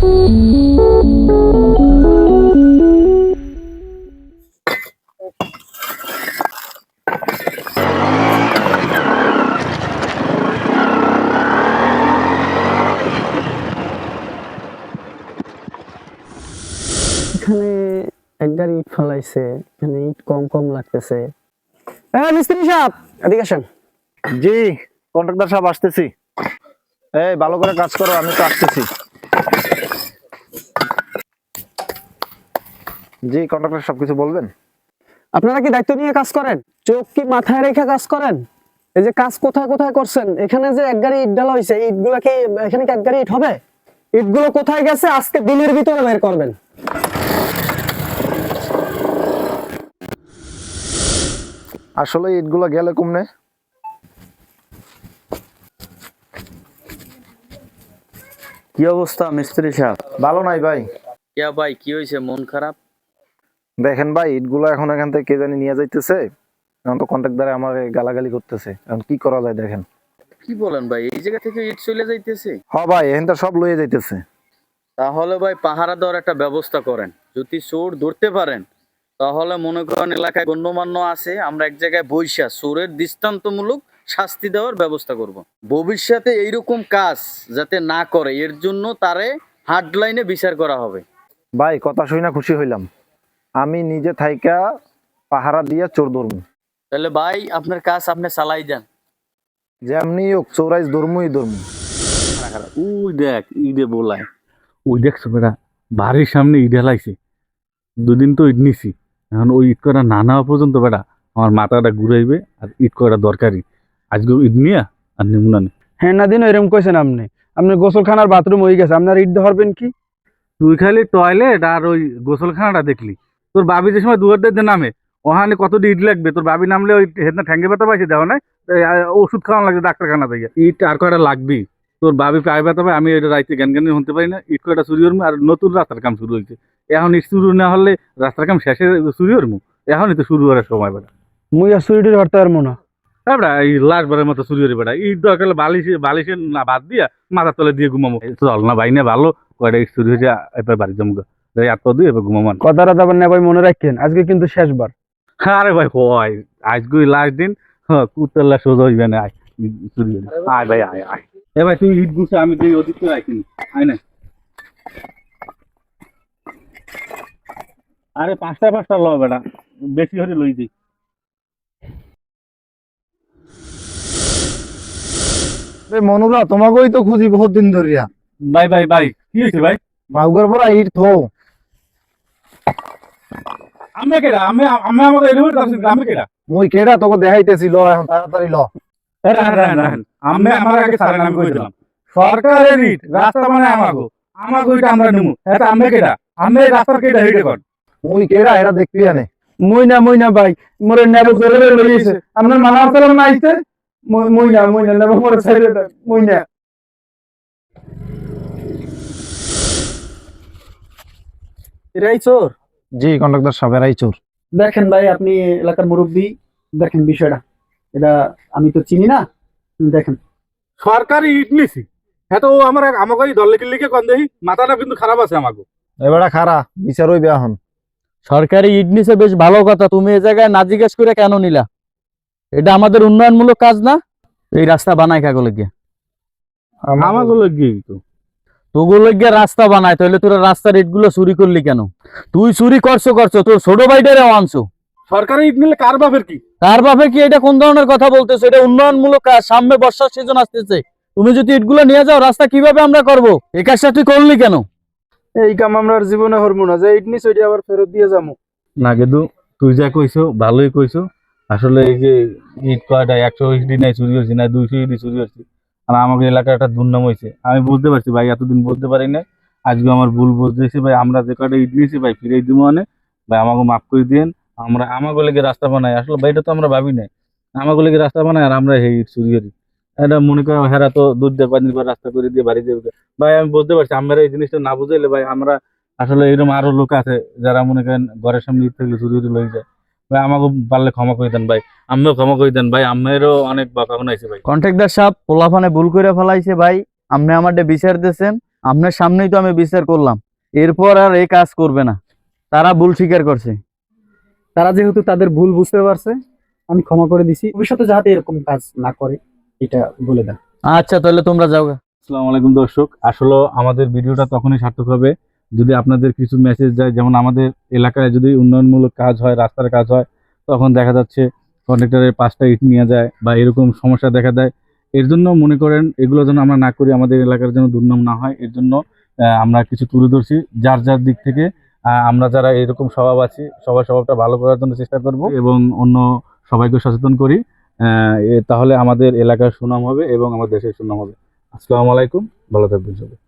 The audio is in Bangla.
এখানে এক গাড়ি ইট ফেলাইছে এখানে ইট কম কম লাগতেছে। হ্যাঁ মিস্ত্রি সাহেব! এদিকে আসেন। জি কন্ট্রাক্টর সাহেব আসতেছি। এই ভালো করে কাজ করো আমি তো আসতেছি। জি কন্ট্রাক্টর সবকিছু বলবেন? আপনারা কি দায়িত্ব নিয়ে কাজ করেন? চোখ কি মাথায় রেখে কাজ করেন? এই যে কাজ কোথায় কোথায় করছেন? এখানে যে এক গাড়ি ইট ডালা হয়েছে ইটগুলা কি এখানে কি এক গাড়ি ইট হবে? ইটগুলো কোথায় গেছে? আজকে দিনের ভিতরে বের করবেন। আসলে ইটগুলো গেলে কমনে? কি অবস্থা মিস্ত্রি সাহেব? ভালো নাই ভাই। কে ভাই কি হয়েছে মন খারাপ? দেখেন ভাই ইটগুলো এখন এখান থেকে কে জানি নিয়ে যাইতেছে। এখন তো কন্ট্রাক্টরে আমার গালাগালি করতেছে। এখন কি করা যায় দেখেন। কি বলেন ভাই এই জায়গা থেকে ইট চলে যাইতেছে? হ ভাই এখন তো সব লয়ে যাইতেছে। তাহলে ভাই পাহারা দেওয়ার একটা ব্যবস্থা করেন। যদি চোর ধরতে পারেন তাহলে মনে করেন এলাকায় গণ্যমান্য আছে আমরা এক জায়গায় বৈশা চোরের দৃষ্টান্তমূলক শাস্তি দেওয়ার ব্যবস্থা করব। ভবিষ্যতে এইরকম কাজ যাতে না করে এর জন্য তারে হার্ডলাইনে বিচার করা হবে। ভাই কথা শুনে খুশি হইলাম। আমি নিজে থাইকা পাহারা দিয়া চোর ধরবো। তাহলে ভাই আপনার কাজ আপনি চালাই দেন। যেমনি হোক চোরাইজ ধর্মই ধর্ম। ওই দেখ ইডে বলায় ওই দেখছ বেটা বাড়ির সামনে ইট হেলাইছে। দুদিন তো ইট নিছি। এখন ওই ইট করা না নেওয়া পর্যন্ত বেটা আমার মাথাটা ঘুরাইবে আর ইট করা দরকারি। আজকে ইট নিয়া আর নিমুনা নে হ্যাঁ না দিন এরকম কইছেন আপনি। আপনি গোসলখানার বাথরুম হয়ে গেছে আপনার ইট ধরবেন কি? তুই খালি টয়লেট আর ওই গোসলখানাটা দেখলি। তোর বাবি যে সময় দুয়ার দিয়ে নামে ওখানে কত ইট লাগবে? তোর বাবি নামলে ওই হেদনা ঠ্যাঙ্গে ব্যথা পাইছে দেওয়া নাই ওষুধ খাওয়ানো লাগবে ডাক্তারখানা থেকে। ইট আর কয়টা লাগবি? তোর বাবি পায়ে ব্যথা পায় আমি এটা রাইতে জ্ঞান জ্ঞানী হতে পারি না ইট কয়টা চুরি করব আর নতুন রাস্তার কাম শুরু হয়েছে। এখন ইট শুরু না হলে রাস্তার কাম শেষে চুরি করব এখনই তো শুরু করার সময় বেটা। মুই আর সুইটির ধরতে পারব না। বেটা এই মতো চুরি করে বেটা ইট দরকার বালিশে বালিশে না বাদ দিয়া মাথার তলে দিয়ে ঘুমাবো চল না ভাই না ভালো কয়টা ইট চুরি হয়েছে এবার বাড়ি জমা এবার কথাটা না ভাই মনে রাখেন আজকে কিন্তু শেষবার। আরে ভাই হয় আজকে লাস্ট দিন হ্যাঁ কুত্তাল্লা সোজা হইবে না আয় আয় ভাই আয় আয়। এ ভাই তুই ইট গুছে আমি তুই ওদিক করে আয় না। আরে পাঁচটা পাঁচটা ল বেটা বেশি হলে লই দিই মনুরা তোমাকেই তো খুঁজি বহুত দিন ধরিয়া। ভাই ভাই ভাই কি হয়েছে ভাই? মাউগর পরা ইট থো আমি কেডা? আমি আমি আমাকে এলিভেট আছে আমি কেডা? মুই কেডা তোকে দেখাইতেছি ল এখন তাড়াতাড়ি ল। আমি আমার আগে সারেন আমি কই দিলাম? সরকারের ইট রাস্তা মানে আমাগো। আমাগো এটা আমরা নিমু। এটা আমি কেডা? আমি এই কেডা হেডে কর মুই কেডা? এটা দেখবি আনে। মুই না মুই না ভাই। মোরে নেব করে লইছে আপনার মানা সালাম না আইছে? মুই মুই না মুই না নেব মোরে ছেড়ে মুই না। এরাই চোর। জি সাহেব এরাই চোর। দেখেন ভাই আপনি এলাকার মুরব্বী দেখেন বিষয়টা। এটা আমি তো চিনি না। দেখেন। সরকারি ইট নিছি। হ্যাঁ তো আমার আমাকে এই দল লিখে কন দেহি মাথাটা কিন্তু খারাপ আছে আমাকে। এবারে খারা বিচার হইবে এখন। সরকারি ইট নিছে বেশ ভালো কথা। তুমি এ জায়গায় না জিজ্ঞেস করে কেন নিলা? এটা আমাদের উন্নয়নমূলক কাজ না? এই রাস্তা বানায় কাগলে গিয়ে আমাকে গিয়ে তো তোগুলো গিয়ে রাস্তা বানায় তাহলে তোরা রাস্তার ইটগুলো চুরি করলি কেন? তুই চুরি করছ করছ তোর ছোট ভাইটারেও আনছো। সরকারি ইট নিলে কার বাপের কি? কার বাপে কি? এটা কোন ধরনের কথা বলতেছো? এটা উন্নয়নমূলক কাজ সামনে বর্ষার সিজন আসতেছে। তুমি যদি ইটগুলো নিয়ে যাও রাস্তা কীভাবে আমরা করব? এই কাজটা তুই করলি কেন? এই কাম আমরা আর জীবনে হরমু না। যে ইট নিছ ওইটা আবার ফেরত দিয়ে যাব না কিন্তু তুই যা কইছো ভালোই কইছো। আসলে এই যে ইট কয়টা একশো ইট নাই চুরি হয়েছে না দুইশো ইট চুরি হয়েছে আর আমাকে এলাকার একটা দুর্নাম হয়েছে। আমি বুঝতে পারছি ভাই, এতদিন বলতে পারি না আজকে আমার ভুল বুঝতেছি ভাই, আমরা যে কয়টা ইট নিয়েছি ভাই ফিরে দিব মানে। ভাই, আমাকে মাফ করে দিন আমরা, আমাকে লেগে রাস্তা বানাই। আসলে ভাই, এটা তো আমরা ভাবি নাই। আমাকে লেগে রাস্তা বানাই আর আমরা ইট চুরি করি। এটা মনে করো হেরা তো দুধ দিয়ে পানি দিয়ে রাস্তা করে দিয়ে বাড়ি দেবে ভাই, আমি বুঝতে পারছি, আমরা এই জিনিসটা না বুঝাইলে ভাই, আমরা আসলে এরকম আরও লোক আছে যারা মনে করেন ঘরের সামনে ইট থাকলে চুরি চুরি লয়ে যায়। ভাই আমাকে পারলে ক্ষমা করে দেন ভাই। আমিও ক্ষমা করে দেন ভাই আমেরও অনেক বকা শোনাইছে ভাই। কন্ট্রাক্টর সাহেব পোলাফানে ভুল করে ফেলাইছে ভাই। আপনি আমাদের বিচার দিয়েছেন। আপনার সামনেই তো আমি বিচার করলাম। এরপর আর এই কাজ করবে না। তারা ভুল স্বীকার করছে। তারা যেহেতু তাদের ভুল বুঝতে পারছে আমি ক্ষমা করে দিছি। ভবিষ্যতে যাতে এরকম কাজ না করে এটা বলে দেন। আচ্ছা তাহলে তোমরা যাও আসসালামু আলাইকুম দর্শক আসলে আমাদের ভিডিওটা তখনই সার্থক হবে যদি আপনাদের কিছু মেসেজ যায়, যেমন আমাদের এলাকায় যদি উন্নয়নমূলক কাজ হয়, রাস্তার কাজ হয়, তখন দেখা যাচ্ছে কন্ট্রাক্টরের পাঁচটা ইট নিয়ে যায় বা এরকম সমস্যা দেখা দেয়। এর জন্য মনে করেন এগুলো যেন আমরা না করি, আমাদের এলাকার যেন দুর্নাম না হয়, এর জন্য আমরা কিছু তুলে ধরছি। যার যার দিক থেকে আমরা যারা এরকম স্বভাব আছি, সবার স্বভাবটা ভালো করার জন্য চেষ্টা করব এবং অন্য সবাইকে সচেতন করি। তাহলে আমাদের এলাকার সুনাম হবে এবং আমাদের দেশের সুনাম হবে। আসসালামু আলাইকুম, ভালো থাকবেন সবাই।